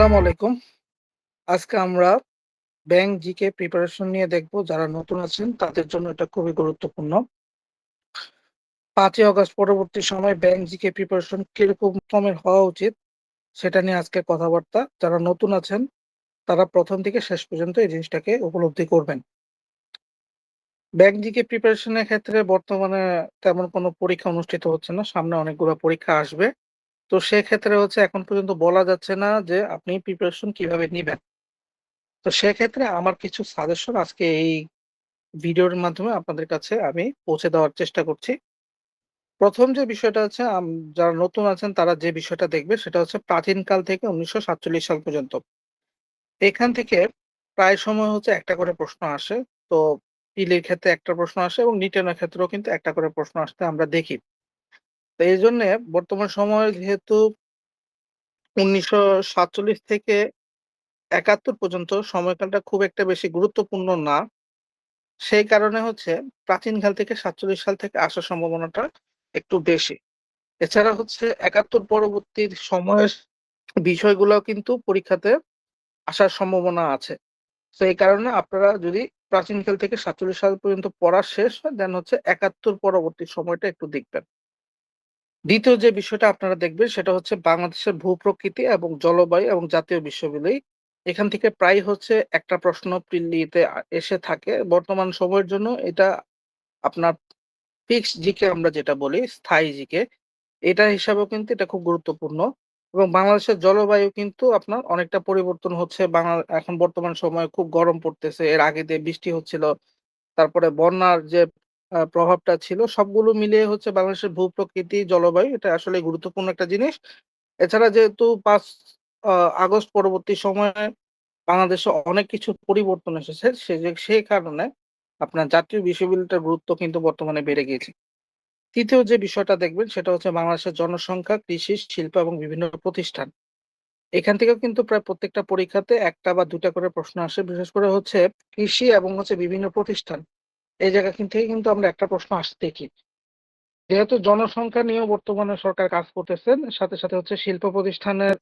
আসসালামু আলাইকুম। আজকে আমরা ব্যাংক জিকে প্রিপারেশন নিয়ে দেখব। যারা নতুন আছেন তাদের জন্য এটা খুবই গুরুত্বপূর্ণ। পাঁচই অগাস্ট পরবর্তী সময়ে ব্যাংক জিকে প্রিপারেশন কীরকম রকমের হওয়া উচিত, সেটা নিয়ে আজকে কথাবার্তা। যারা নতুন আছেন, তারা প্রথম থেকে শেষ পর্যন্ত এই জিনিসটাকে উপলব্ধি করবেন। ব্যাংক জিকে প্রিপারেশন এর ক্ষেত্রে বর্তমানে তেমন কোনো পরীক্ষা অনুষ্ঠিত হচ্ছে না। সামনে অনেকগুলো পরীক্ষা আসবে। তো সেক্ষেত্রে হচ্ছে এখন পর্যন্ত বলা যাচ্ছে না যে আপনি প্রিপারেশন কীভাবে নিবেন। তো সেক্ষেত্রে আমার কিছু সাজেশন আজকে এই ভিডিওর মাধ্যমে আপনাদের কাছে আমি পৌঁছে দেওয়ার চেষ্টা করছি। প্রথম যে বিষয়টা আম, যারা নতুন আছেন তারা যে বিষয়টা দেখবে সেটা হচ্ছে প্রাচীনকাল থেকে ১৯৪৭ সাল পর্যন্ত। এখান থেকে প্রায় সময় হচ্ছে একটা করে প্রশ্ন আসে। তো প্রিলির ক্ষেত্রে একটা প্রশ্ন আসে এবং নিটেনের ক্ষেত্রেও কিন্তু একটা করে প্রশ্ন আসতে আমরা দেখি। তো এইজন্যে বর্তমান সময়ে যেহেতু ১৯৪৭ থেকে ৭১ পর্যন্ত সময়কালটা খুব একটা বেশি গুরুত্বপূর্ণ না। সেই কারণে হচ্ছে প্রাচীনকাল থেকে ৪৭ সাল থেকে আসার সম্ভাবনাটা একটু বেশি। এছাড়া হচ্ছে ৭১ পরবর্তী সময়ের বিষয়গুলাও কিন্তু পরীক্ষাতে আসার সম্ভাবনা আছে। তো এই কারণে আপনারা যদি প্রাচীনকাল থেকে ৪৭ সাল পর্যন্ত পড়া শেষ হয় দেন হচ্ছে ৭১ পরবর্তী সময়টা একটু দেখবেন। ২য় যে বিষয়টা আপনারা দেখবেন সেটা হচ্ছে বাংলাদেশের ভূ-প্রকৃতি এবং জলবায়ু এবং জাতীয় বিষয়াবলী। এখান থেকে প্রায় হচ্ছে একটা প্রশ্ন প্রিলিতে আ এসে থাকে। বর্তমান সময়ের জন্য এটা আপনার ফিক্সড জিকে আমরা যেটা বলি, স্থায়ী জিকে, এটা হিসাবেও কিন্তু এটা খুব গুরুত্বপূর্ণ এবং বাংলাদেশের জলবায়ু কিন্তু আপনার অনেকটা পরিবর্তন হচ্ছে। বাংলা এখন বর্তমান সময়ে খুব গরম পড়তেছে। এর আগে দিয়ে বৃষ্টি হচ্ছিল। তারপরে বন্যার যে প্রভাবটা ছিল সবগুলো মিলিয়ে হচ্ছে বাংলাদেশের ভূ-প্রকৃতি, জলবায়ু এটা আসলে গুরুত্বপূর্ণ একটা জিনিস। এছাড়া যেহেতু ৫ আ আগস্ট পরবর্তী সময়ে বাংলাদেশে অনেক কিছু পরিবর্তন এসেছে সে সেই কারণে আপনার জাতীয় বিষয়গুলোটার গুরুত্ব কিন্তু বর্তমানে বেড়ে গিয়েছে। তৃতীয় যে বিষয়টা দেখবেন সেটা হচ্ছে বাংলাদেশের জনসংখ্যা, কৃষি, শিল্প এবং বিভিন্ন প্রতিষ্ঠান। এখান থেকেও কিন্তু প্রায় প্রত্যেকটা পরীক্ষাতে একটা বা দুটা করে প্রশ্ন আসে। বিশেষ করে হচ্ছে কৃষি এবং হচ্ছে বিভিন্ন প্রতিষ্ঠান। এই জায়গা থেকে কিন্তু আমরা একটা প্রশ্ন আসতে দেখি। যেহেতু জনসংখ্যা নিয়েও বর্তমানে সরকার কাজ করতেছেন, সাথে, সাথে হচ্ছে শিল্প প্রতিষ্ঠানের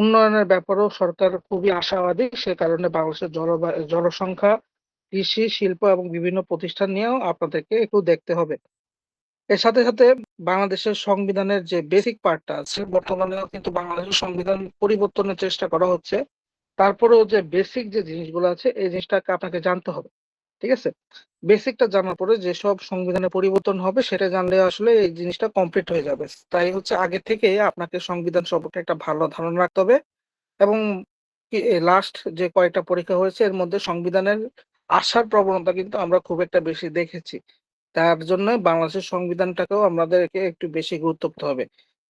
উন্নয়নের ব্যাপারেও সরকার খুবই আশাবাদী। সে কারণে বাংলাদেশের জনসংখ্যা, কৃষি, শিল্প এবং বিভিন্ন প্রতিষ্ঠান নিয়েও আপনাদেরকে একটু দেখতে হবে। এর সাথে, সাথে বাংলাদেশের সংবিধানের যে বেসিক পার্টটা আছে বর্তমানেও কিন্তু বাংলাদেশের সংবিধান পরিবর্তনের চেষ্টা করা হচ্ছে। তারপরেও যে বেসিক যে জিনিসগুলো আছে এই জিনিসটাকে আপনাকে জানতে হবে। ঠিক আছে? বেসিকটা জানার পরে যেসব সংবিধানে পরিবর্তন হবে, সেটা জানলে আসলে এই জিনিসটা কমপ্লিট হয়ে যাবে। তাই হচ্ছে আগে থেকে আপনাকে সংবিধান সম্পর্কে একটা ভালো ধারণা রাখতে হবে এবং লাস্ট যে কয়েকটা পরীক্ষা হয়েছে, এর মধ্যে সংবিধানের আসার প্রবণতা কিন্তু আমরা খুব একটা বেশি দেখেছি। তার জন্য বাংলাদেশের সংবিধানটাকেও আমাদেরকে একটু বেশি গুরুত্ব দিতে হবে।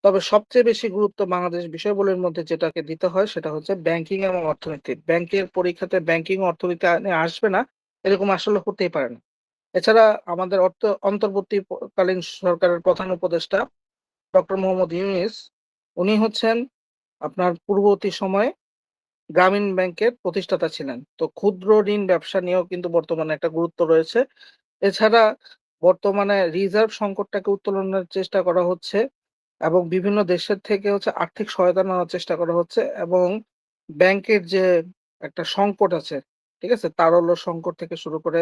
তবে সবচেয়ে বেশি গুরুত্ব বাংলাদেশ বিষয়াবলীর মধ্যে যেটাকে দিতে হয়, সেটা হচ্ছে ব্যাংকিং এবং অর্থনীতি। ব্যাংকের পরীক্ষাতে ব্যাংকিং অর্থনীতি আসবে না এরকম আসলে হতেই পারে না। এছাড়া আমাদের অর্থ অন্তর্বর্তীকালীন সরকারের প্রধান উপদেষ্টা ডক্টর মোহাম্মদ ইউনূস উনি হচ্ছেন আপনার পূর্ববর্তী সময়ে গ্রামীণ ব্যাংকের প্রতিষ্ঠাতা ছিলেন। তো ক্ষুদ্র ঋণ ব্যবসা নিয়েও কিন্তু বর্তমানে একটা গুরুত্ব রয়েছে। এছাড়া বর্তমানে রিজার্ভ সংকটটাকে উত্তোলনের চেষ্টা করা হচ্ছে এবং বিভিন্ন দেশের থেকে হচ্ছে আর্থিক সহায়তা নেওয়ার চেষ্টা করা হচ্ছে এবং ব্যাংকের যে একটা সংকট আছে, ঠিক আছে? তারল্য সংকট থেকে শুরু করে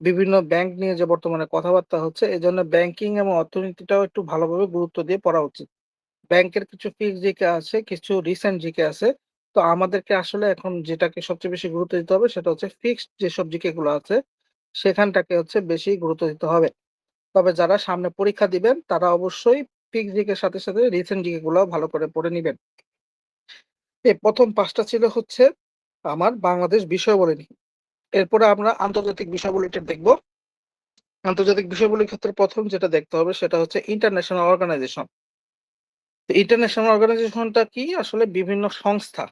বিভিন্ন ব্যাংক নিয়ে যে বর্তমানে কথাবার্তা হচ্ছে এই জন্য ব্যাংকিং এবং অর্থনীতিটাও একটু ভালোভাবে গুরুত্ব দিয়ে পড়া উচিত। ব্যাংকের কিছু ফিক্সড জিকে আছে, কিছু রিসেন্ট জিকে আছে। তো আমাদেরকে আসলে এখন যেটাকে সবচেয়ে বেশি গুরুত্ব দিতে হবে সেটা হচ্ছে ফিক্সড যেসব জিকে গুলো আছে সেখানটাকে হচ্ছে বেশি গুরুত্ব দিতে হবে। তবে যারা সামনে পরীক্ষা দিবেন তারা অবশ্যই ফিক্সড জিকের সাথে, সাথে রিসেন্ট জিকে গুলো ভালো করে পড়ে নিবেন। এ ১ম ৫ টা ছিল হচ্ছে আমার বাংলাদেশ বিষয়াবলী নিয়ে। এরপরে আমরা আন্তর্জাতিক বিষয়াবলীটা দেখব। আন্তর্জাতিক বিষয়াবলীর ক্ষেত্রে প্রথম যেটা দেখতে হবে সেটা হচ্ছে ইন্টারন্যাশনাল অর্গানাইজেশন। ইন্টারন্যাশনাল অর্গানাইজেশনটা কি? আসলে বিভিন্ন সংস্থা।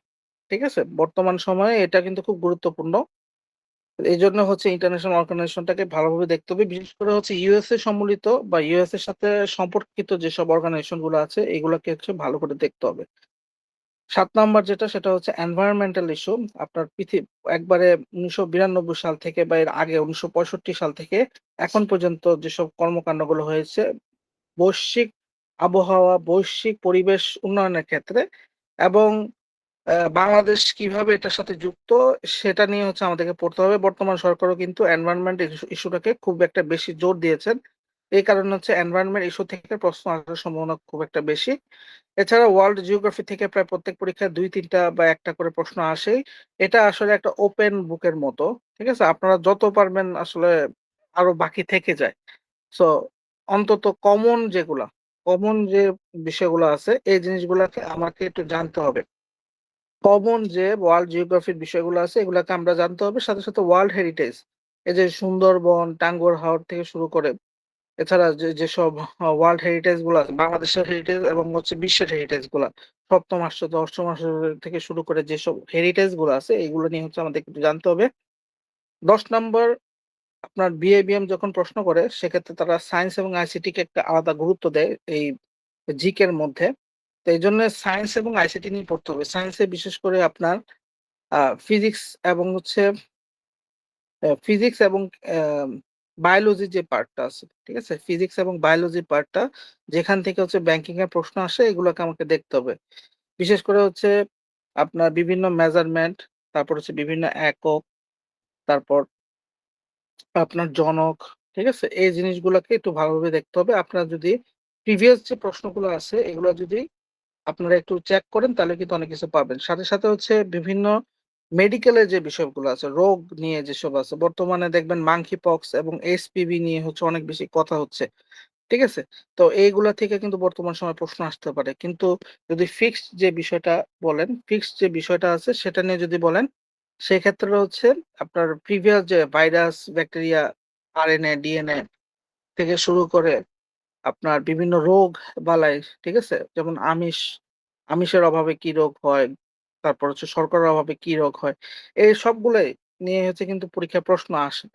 ঠিক আছে? বর্তমান সময়ে এটা কিন্তু খুব গুরুত্বপূর্ণ। এই জন্য হচ্ছে ইন্টারন্যাশনাল অর্গানাইজেশনটাকে ভালোভাবে দেখতে হবে। বিশেষ করে হচ্ছে ইউএসএ সম্মিলিত বা ইউএস এর সাথে সম্পর্কিত যেসব অর্গানাইজেশনগুলো আছে, এগুলাকে হচ্ছে ভালো করে দেখতে হবে। ৭ নাম্বার যেটা সেটা হচ্ছে এনভায়রনমেন্টাল ইস্যু। আপনার পৃথিবী একবারে ১৯৯২ সাল থেকে বা এর আগে ১৯৬৫ সাল থেকে এখন পর্যন্ত যেসব কর্মকান্ডগুলো হয়েছে বৈশ্বিক আবহাওয়া, বৈশ্বিক পরিবেশ উন্নয়নের ক্ষেত্রে এবং বাংলাদেশ কীভাবে এটার সাথে যুক্ত সেটা নিয়ে হচ্ছে আমাদেরকে পড়তে হবে। বর্তমান সরকারও কিন্তু এনভায়রনমেন্ট ইস্যুটাকে খুব একটা বেশি জোর দিয়েছেন। এই কারণে হচ্ছে এনভায়রনমেন্ট ইস্যু থেকে প্রশ্ন আসার সম্ভাবনা খুব একটা বেশি। এছাড়া ওয়ার্ল্ড জিওগ্রাফি থেকে প্রায় প্রত্যেক পরীক্ষায় দুই, তিনটা বা একটা করে প্রশ্ন আসেই। এটা আসলে একটা ওপেন বুকের মতো, ঠিক আছে? আপনারা যত পারবেন আসলে আরও বাকি থেকে যায়। সো অন্তত কমন যেগুলা কমন যে বিষয়গুলো আছে, এই জিনিসগুলোকে আমাকে একটু জানতে হবে। কমন যে ওয়ার্ল্ড জিওগ্রাফির বিষয়গুলো আছে, এগুলাকে আমরা জানতে হবে, সাথে সাথে ওয়ার্ল্ড হেরিটেজ এই যে সুন্দরবন টাঙ্গুয়ার হাওর থেকে শুরু করে এছাড়া যে, যেসব ওয়ার্ল্ড হেরিটেজগুলো বাংলাদেশের হেরিটেজ এবং হচ্ছে বিশ্বের হেরিটেজগুলা, সপ্তম আশ্চর্য অষ্টম থেকে শুরু করে যেসব হেরিটেজগুলো আছে এগুলো নিয়ে হচ্ছে আমাদের একটু জানতে হবে। দশ নম্বর, আপনার বিএবিএম যখন প্রশ্ন করে, সেক্ষেত্রে তারা সায়েন্স এবং আইসিটি কে একটা আলাদা গুরুত্ব দেয় এই জিকের মধ্যে। তো এই জন্য সায়েন্স এবং আইসিটি নিয়ে পড়তে হবে। সায়েন্সে বিশেষ করে আপনার ফিজিক্স এবং হচ্ছে ফিজিক্স এবং বায়োলজি যে পার্টটা আছে, ঠিক আছে? ফিজিক্স এবং বায়োলজি পার্টটা যেখান থেকে হচ্ছে ব্যাংকিং এর প্রশ্ন আসে, এগুলোকে আমাকে দেখতে হবে। বিশেষ করে হচ্ছে আপনার বিভিন্ন মেজারমেন্ট তারপর হচ্ছে বিভিন্ন একক, তারপর আপনার জনক, ঠিক আছে? এই জিনিসগুলোকে একটু ভালোভাবে দেখতে হবে। আপনার যদি প্রিভিয়াস যে প্রশ্নগুলো আছে, এগুলো যদি আপনারা একটু চেক করেন, তাহলে কিন্তু অনেক কিছু পাবেন। সাথে সাথে হচ্ছে বিভিন্ন মেডিকেলের যে বিষয়গুলো আছে, রোগ নিয়ে যেসব আছে, বর্তমানে দেখবেন মাংকি পক্স এবং এসপিভি নিয়ে হচ্ছে অনেক বেশি কথা হচ্ছে, ঠিক আছে? তো এইগুলা থেকে কিন্তু বর্তমান সময় প্রশ্ন আসতে পারে। কিন্তু যদি ফিক্সড যে বিষয়টা বলেন ফিক্সড যে বিষয়টা আছে, সেটা নিয়ে যদি বলেন, সেক্ষেত্রে হচ্ছে আপনার প্রিভিয়াস যে ভাইরাস ব্যাকটেরিয়া আরএনএ ডিএনএ থেকে শুরু করে আপনার বিভিন্ন রোগ বালাই, ঠিক আছে? যেমন আমিষ, আমিষের অভাবে কি রোগ হয় তারপর হচ্ছে শর্করার অভাবে কি রোগ হয়, এই সবগুলোই নিয়ে হচ্ছে কিন্তু পরীক্ষায় প্রশ্ন আসে।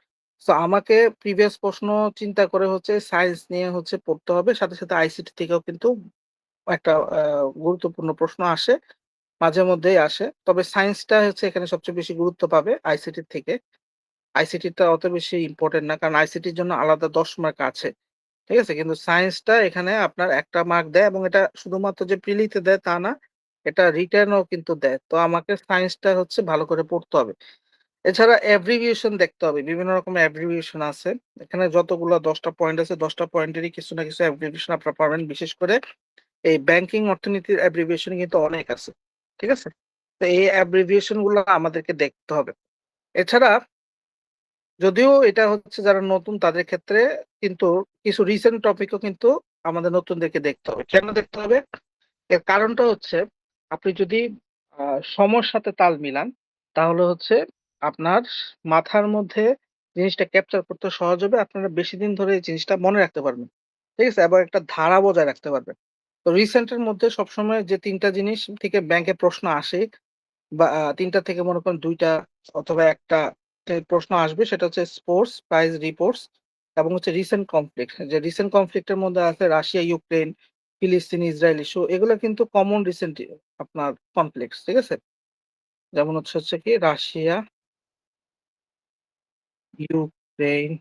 তো আমাকে প্রিভিয়াস প্রশ্ন চিন্তা করে হচ্ছে সায়েন্স নিয়ে হচ্ছে পড়তে হবে, সাথে সাথে আইসিটি থেকেও কিন্তু একটা গুরুত্বপূর্ণ প্রশ্ন আসে, মাঝে মধ্যেই আসে। তবে সায়েন্সটা হচ্ছে এখানে সবচেয়ে বেশি গুরুত্ব পাবে আইসিটি থেকে। আইসিটিটা অত বেশি ইম্পর্টেন্ট না, কারণ আইসিটির জন্য আলাদা দশ মার্ক আছে। ঠিক আছে? কিন্তু সায়েন্সটা এখানে আপনার একটা মার্ক দেয় এবং এটা শুধুমাত্র যে প্রিলিতে দেয় তা না এটা রিটার্নও কিন্তু দেয়। তো আমাকে সায়েন্সটা হচ্ছে ভালো করে পড়তে হবে। এছাড়া অ্যাব্রিভিয়েশন দেখতে হবে। বিভিন্ন রকমের অ্যাব্রিভিয়েশন আছে। এখানে যতগুলো দশটা পয়েন্ট আছে, দশটা পয়েন্টেরই কিছু না কিছু অ্যাব্রিভিয়েশন আপনারা পাবেন। বিশেষ করে এই ব্যাংকিং অর্থনীতির অ্যাব্রিভিয়েশন কিন্তু অনেক আছে। ঠিক আছে? তো এই অ্যাব্রিভিয়েশনগুলো আমাদেরকে দেখতে হবে। এছাড়া যদিও এটা হচ্ছে যারা নতুন, তাদের ক্ষেত্রে কিন্তু কিছু রিসেন্ট টপিকও কিন্তু আমাদের নতুনদেরকে দেখতে হবে। কেন দেখতে হবে? এর কারণটা হচ্ছে আপনি যদি আহ, সময়ের সাথে তাল মিলান তাহলে হচ্ছে আপনার মাথার মধ্যে জিনিসটা ক্যাপচার করতে সহজ হবে আপনারা বেশি দিন ধরে এই জিনিসটা মনে রাখতে পারবেন। ঠিক আছে? এবং একটা ধারা বজায় রাখতে পারবেন। তো রিসেন্টের মধ্যে সবসময় যে তিনটা জিনিস থেকে ব্যাংকে প্রশ্ন আসে বা তিনটা থেকে মনে করেন দুইটা অথবা একটা প্রশ্ন আসবে সেটা হচ্ছে স্পোর্টস প্রাইজ রিপোর্টস এবং হচ্ছে রিসেন্ট কনফ্লিক্ট যে রিসেন্ট কনফ্লিক্টের মধ্যে আছে রাশিয়া ইউক্রেন ফিলিস্তিন, ইসরায়েল ইস্যু এগুলো কিন্তু কমন রিসেন্ট আপনার কমপ্লেক্স ঠিক আছে? যেমন হচ্ছে হচ্ছে কি রাশিয়া ইউক্রেন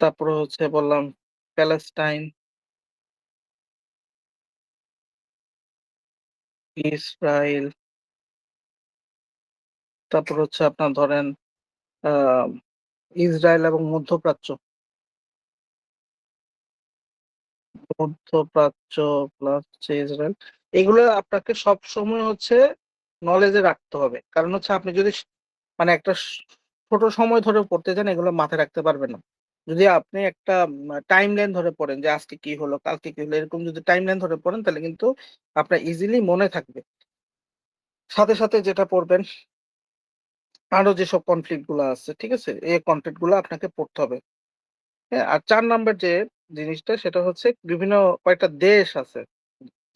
তারপরে হচ্ছে বললাম প্যালেস্টাইন, ইসরায়েল, তারপর হচ্ছে আপনার ধরেন ইসরায়েল এবং মধ্যপ্রাচ্য। মধ্যপ্রাচ্য প্লাস হচ্ছে ইসরায়েল এগুলো আপনাকে সব সময় হচ্ছে নলেজে রাখতে হবে। কারণ হচ্ছে আপনি যদি মানে একটা ছোট সময় ধরে পড়তে যান, এগুলো মাথায় রাখতে পারবেন না। যদি আপনি একটা টাইম লাইন ধরে পড়েন যে আজকে কি হলো, কালকে কি হলো, এরকম যদি টাইম লাইন ধরে পড়েন, তাহলে কিন্তু আপনার ইজিলি মনে থাকবে। সাথে সাথে যেটা পড়বেন, আরও যেসব কনফ্লিক্টগুলো আছে, ঠিক আছে? এই কনফ্লিক্টগুলো আপনাকে পড়তে হবে। হ্যাঁ আর চার নাম্বার যে জিনিসটা সেটা হচ্ছে বিভিন্ন কয়েকটা দেশ আছে,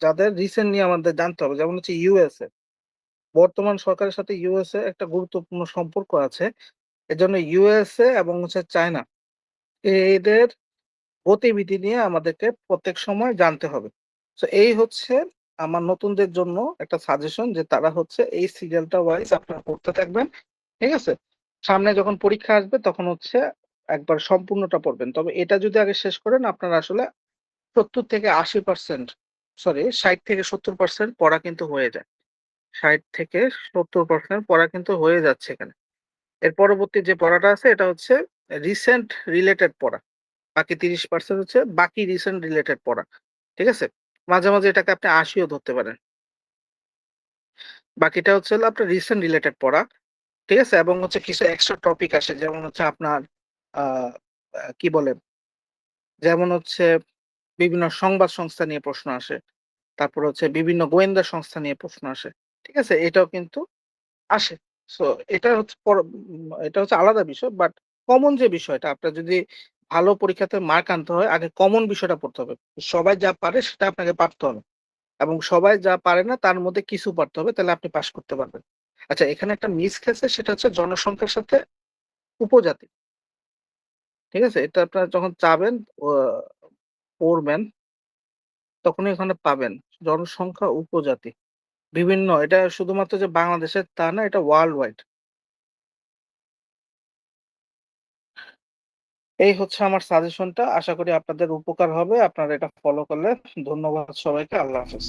যাদের রিসেন্টলি আমাদের জানতে হবে। যেমন হচ্ছে ইউএসএ বর্তমান সরকারের সাথে ইউএসএ একটা গুরুত্বপূর্ণ সম্পর্ক আছে। এজন্য ইউএসএ এবং হচ্ছে চায়না এদের গতিবিধি নিয়ে আমাদেরকে প্রত্যেক সময় জানতে হবে। তো এই হচ্ছে আমার নতুনদের জন্য একটা সাজেশন যে তারা হচ্ছে এই সিরিয়ালটা ওয়াইজ আপনারা পড়তে থাকবেন, ঠিক আছে? সামনে যখন পরীক্ষা আসবে তখন হচ্ছে একবার সম্পূর্ণটা পড়বেন তবে এটা যদি আগে শেষ করেন আপনার আসলে সত্তর থেকে আশি পার্সেন্ট সরি ৬০ থেকে ৭০% পড়া কিন্তু হয়ে যায়। ৬০ থেকে ৭০% পড়া কিন্তু হয়ে যাচ্ছে এখানে। এর পরবর্তী যে পড়াটা আছে এটা হচ্ছে রিসেন্ট রিলেটেড পড়া। বাকি ৩০% হচ্ছে বাকি রিসেন্ট রিলেটেড পড়া। ঠিক আছে? মাঝে, মাঝে এটাকে আপনি আশিও ধরতে পারেন। বাকিটা হচ্ছে আপনার রিসেন্ট রিলেটেড পড়া। ঠিক আছে? এবং হচ্ছে কিছু এক্সট্রা টপিক আসে যেমন হচ্ছে আপনার কি বলে? যেমন হচ্ছে বিভিন্ন সংবাদ সংস্থা নিয়ে প্রশ্ন আসে। তারপর হচ্ছে বিভিন্ন গোয়েন্দা সংস্থা নিয়ে প্রশ্ন আসে। ঠিক আছে? এটাও কিন্তু আসে। সো এটা হচ্ছে এটা হচ্ছে আলাদা বিষয়। বাট কমন যে বিষয়টা, আপনার যদি ভালো পরীক্ষাতে মার্ক আনতে হয়, আগে কমন বিষয়টা পড়তে হবে। সবাই যা পারে, সেটা আপনাকে পারতে হবে। এবং সবাই যা পারে না, তার মধ্যে কিছু পারতে হবে, তাহলে আপনি পাস করতে পারবেন। আচ্ছা এখানে একটা মিস খেলছে সেটা হচ্ছে জনসংখ্যার সাথে উপজাতি। ঠিক আছে? এটা আপনারা যখন চাবেন পড়বেন, তখনই এখানে পাবেন। জনসংখ্যা উপজাতি। বিভিন্ন, এটা শুধুমাত্র যে বাংলাদেশের তা না, এটা ওয়ার্ল্ড ওয়াইড। এই হচ্ছে আমার সাজেশনটা। আশা করি আপনাদের উপকার হবে। আপনারা এটা ফলো করলে ধন্যবাদ সবাইকে। আল্লাহ হাফেজ।